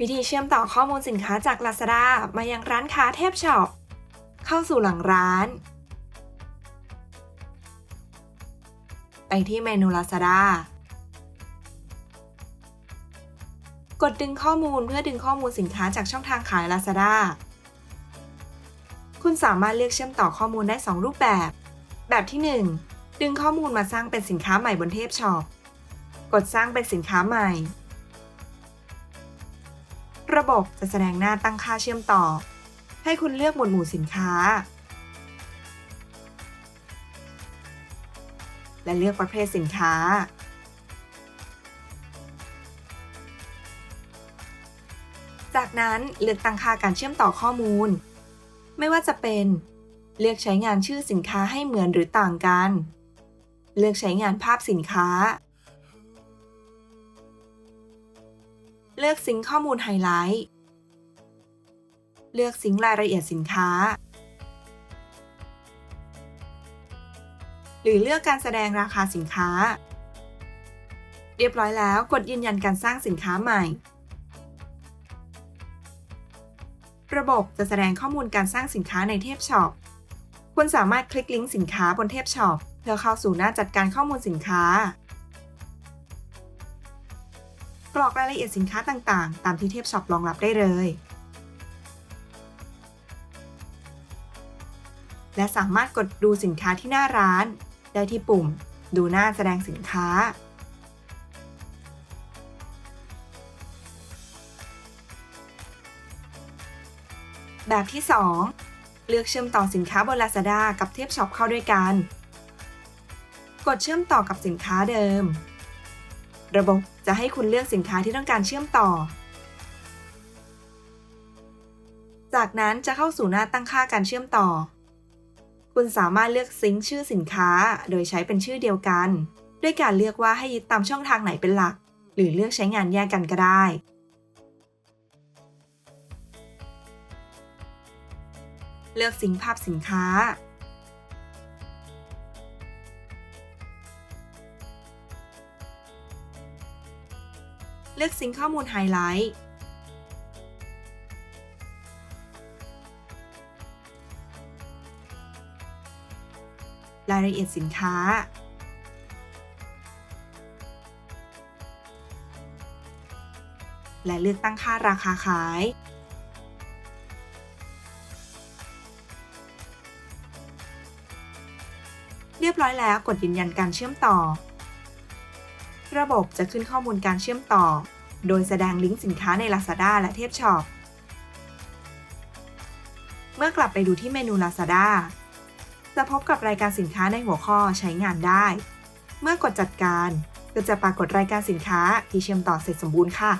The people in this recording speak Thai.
วิธีเชื่อมต่อข้อมูลสินค้าจาก Lazada มายังร้านค้าเทพช็อป เข้าสู่หลังร้าน ไปที่เมนู Lazada กดดึงข้อมูลเพื่อดึงข้อมูลสินค้าจากช่องทางขาย Lazada คุณสามารถเลือกเชื่อมต่อข้อมูลได้ 2 รูปแบบ แบบที่ 1 ดึงข้อมูลมาสร้างเป็นสินค้าใหม่บนเทพช็อป กดสร้างเป็นสินค้าใหม่ ระบบจะแสดงหน้าตั้งค่าเชื่อมต่อ ให้คุณเลือกหมวดหมู่สินค้า และเลือกประเภทสินค้า จากนั้นเลือกตั้งค่าการเชื่อมต่อข้อมูล ไม่ว่าจะเป็น เลือกใช้งานชื่อสินค้าให้เหมือนหรือต่างกัน เลือกใช้งานภาพสินค้า เลือกซิงข้อมูลไฮไลท์ เลือกซิงรายละเอียดสินค้า หรือเลือกการแสดงราคาสินค้า เรียบร้อยแล้วกดยืนยันการสร้างสินค้าใหม่ ระบบจะแสดงข้อมูลการสร้างสินค้าในเทพช็อปคุณสามารถคลิกลิงก์สินค้าบนเทพช็อปเพื่อเข้าสู่หน้าจัดการข้อมูลสินค้า กรอกรายละเอียดสินค้าต่างๆ ตามที่เทพช็อปรองรับได้เลย และสามารถกดดูสินค้าที่หน้าร้าน ได้ที่ปุ่ม ดูหน้าแสดงสินค้า แบบที่ 2 เลือกเชื่อมต่อสินค้าบน Lazada กับเทพช็อปเข้าด้วยกัน กดเชื่อมต่อกับสินค้าเดิม ระบบจะให้คุณเลือกสินค้าที่ต้องการเชื่อมต่อ จากนั้นจะเข้าสู่หน้าตั้งค่าการเชื่อมต่อ คุณสามารถเลือกซิงค์ชื่อสินค้า โดยใช้เป็นชื่อเดียวกัน ด้วยการเลือกว่าให้ยึดตามช่องทางไหนเป็นหลัก หรือเลือกใช้งานแยกกันก็ได้เลือกซิงภาพสินค้า เลือกซิงค์ข้อมูลไฮไลท์รายละเอียดสินค้า และเลือกตั้งค่าราคาขาย เรียบร้อยแล้วกดยืนยันการเชื่อมต่อ ระบบจะขึ้นข้อมูลการเชื่อมต่อ โดยแสดงลิงก์สินค้าใน Lazada และเทพช็อปเมื่อกลับไปดูที่เมนู Lazada จะพบกับรายการสินค้าในหัวข้อใช้งานได้ เมื่อกดจัดการก็จะปรากฏรายการสินค้าที่เชื่อมต่อเสร็จสมบูรณ์ค่ะ